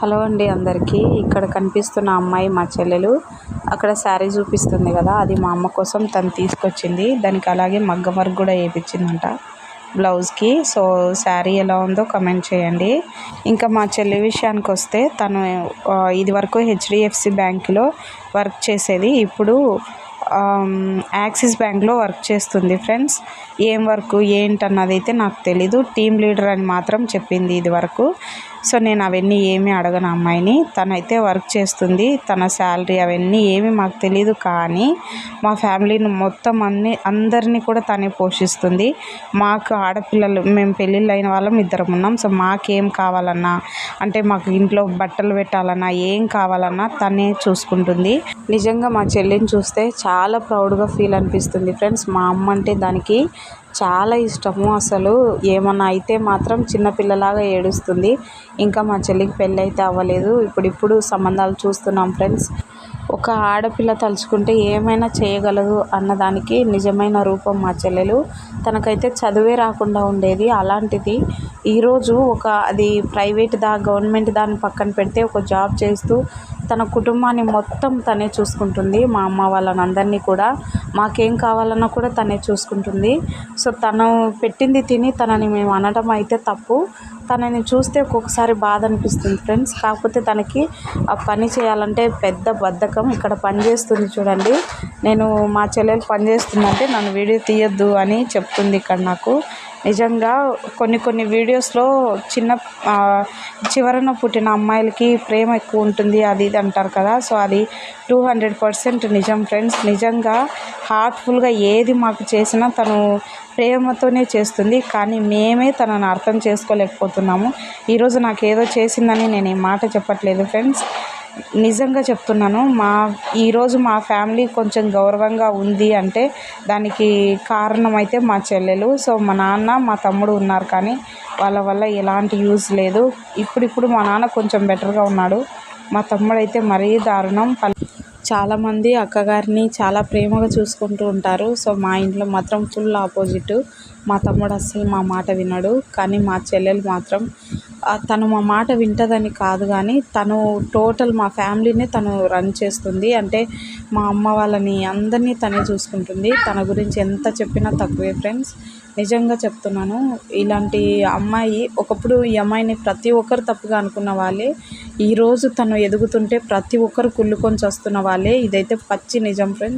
Hello అండి అందరికీ. ఇక్కడ కనిపిస్తున్న అమ్మాయి మా చెల్లెలు. అక్కడ శారీ చూపిస్తుంది కదా అది మా అమ్మ కోసం తను తీసుకొచ్చింది. దానికి అలాగే మగ్గం వర్క్ కూడా వేయించిందంట బ్లౌజ్కి. సో శారీ ఎలా ఉందో కమెంట్ చేయండి. ఇంకా మా చెల్లి విషయానికి వస్తే తను ఇది వరకు హెచ్డిఎఫ్సి బ్యాంకులో వర్క్ చేసేది. ఇప్పుడు యాక్సిస్ బ్యాంక్లో వర్క్ చేస్తుంది ఫ్రెండ్స్. ఏం వర్క్ ఏంటన్నది అయితే నాకు తెలీదు. టీమ్ లీడర్ అని మాత్రం చెప్పింది ఇది వరకు. సో నేను అవన్నీ ఏమీ అడగను అమ్మాయిని. తనైతే వర్క్ చేస్తుంది. తన శాలరీ అవన్నీ ఏమీ మాకు తెలియదు కానీ మా ఫ్యామిలీని మొత్తం అన్ని అందరినీ కూడా తనే పోషిస్తుంది. మాకు ఆడపిల్లలు మేము పెళ్ళిళ్ళు అయిన వాళ్ళం ఇద్దరం ఉన్నాం. సో మాకేం కావాలన్నా అంటే మాకు ఇంట్లో బట్టలు పెట్టాలన్నా ఏం కావాలన్నా తనే చూసుకుంటుంది. నిజంగా మా చెల్లిని చూస్తే చాలా ప్రౌడ్గా ఫీల్ అనిపిస్తుంది. ఫ్రెండ్స్ మా అమ్మ అంటే దానికి చాలా ఇష్టము అసలు. ఏమన్నా అయితే మాత్రం చిన్నపిల్లలాగా ఏడుస్తుంది. ఇంకా మా చెల్లికి పెళ్ళి అయితే అవ్వలేదు. ఇప్పుడిప్పుడు సంబంధాలు చూస్తున్నాం ఫ్రెండ్స్. ఒక ఆడపిల్ల తలుచుకుంటే ఏమైనా చేయగలదు అన్నదానికి నిజమైన రూపం మా చెల్లెలు. తనకైతే చదువే రాకుండా ఉండేది అలాంటిది. ఈరోజు ఒక అది ప్రైవేట్ దా గవర్నమెంట్ దాన్ని పక్కన పెడితే ఒక జాబ్ చేస్తూ తన కుటుంబాన్ని మొత్తం తనే చూసుకుంటుంది. మా అమ్మ వాళ్ళని అందరినీ కూడా మాకేం కావాలన్నా కూడా తనే చూసుకుంటుంది. సో తను పెట్టింది తిని తనని మేము అనడం అయితే తప్పు. తనని చూస్తే ఒక్కొక్కసారి బాధ అనిపిస్తుంది ఫ్రెండ్స్. కాకపోతే తనకి ఆ పని చేయాలంటే పెద్ద బద్ధకం. ఇక్కడ పనిచేస్తుంది చూడండి. నేను మా చెల్లెలు పనిచేస్తుందంటే నన్ను వీడియో తీయొద్దు అని చెప్తుంది ఇక్కడ నాకు. నిజంగా కొన్ని కొన్ని వీడియోస్లో చిన్న చివరన పుట్టిన అమ్మాయిలకి ప్రేమ ఎక్కువ ఉంటుంది అది ఇది అంటారు కదా. సో అది టూ హండ్రెడ్ పర్సెంట్ నిజం ఫ్రెండ్స్. నిజంగా హార్ట్ఫుల్గా ఏది మాకు చేసినా తను ప్రేమతోనే చేస్తుంది కానీ మేమే తనని అర్థం చేసుకోలేకపోతున్నాము. ఈరోజు నాకు ఏదో చేసిందని నేను ఈ మాట చెప్పట్లేదు ఫ్రెండ్స్. నిజంగా చెప్తున్నాను మా ఈరోజు మా ఫ్యామిలీ కొంచెం గౌరవంగా ఉంది అంటే దానికి కారణం అయితే మా చెల్లెలు. సో మా నాన్న మా తమ్ముడు ఉన్నారు కానీ వాళ్ళ వల్ల ఎలాంటి యూజ్ లేదు. ఇప్పుడిప్పుడు మా నాన్న కొంచెం బెటర్గా ఉన్నాడు. మా తమ్ముడు అయితే మరీ దారుణం. పల్- చాలామంది అక్కగారిని చాలా ప్రేమగా చూసుకుంటూ ఉంటారు. సో మా ఇంట్లో మాత్రం ఫుల్ ఆపోజిట్. మా తమ్ముడు అస్సలు మా మాట వినడు. కానీ మా చెల్లెలు మాత్రం తను మా మాట వింటదని కాదు కానీ తను టోటల్ మా ఫ్యామిలీనే తను రన్ చేస్తుంది. అంటే మా అమ్మ వాళ్ళని అందరినీ తనే చూసుకుంటుంది. తన గురించి ఎంత చెప్పినా తక్కువే ఫ్రెండ్స్. నిజంగా చెప్తున్నాను ఇలాంటి అమ్మాయి ఒకప్పుడు ఈ అమ్మాయిని ప్రతి ఒక్కరు తప్పుగా అనుకున్న వాళ్ళే. ఈరోజు తను ఎదుగుతుంటే ప్రతి ఒక్కరు కుళ్ళుకొని వస్తున్న వాళ్ళే. ఇదైతే పచ్చి నిజం ఫ్రెండ్స్.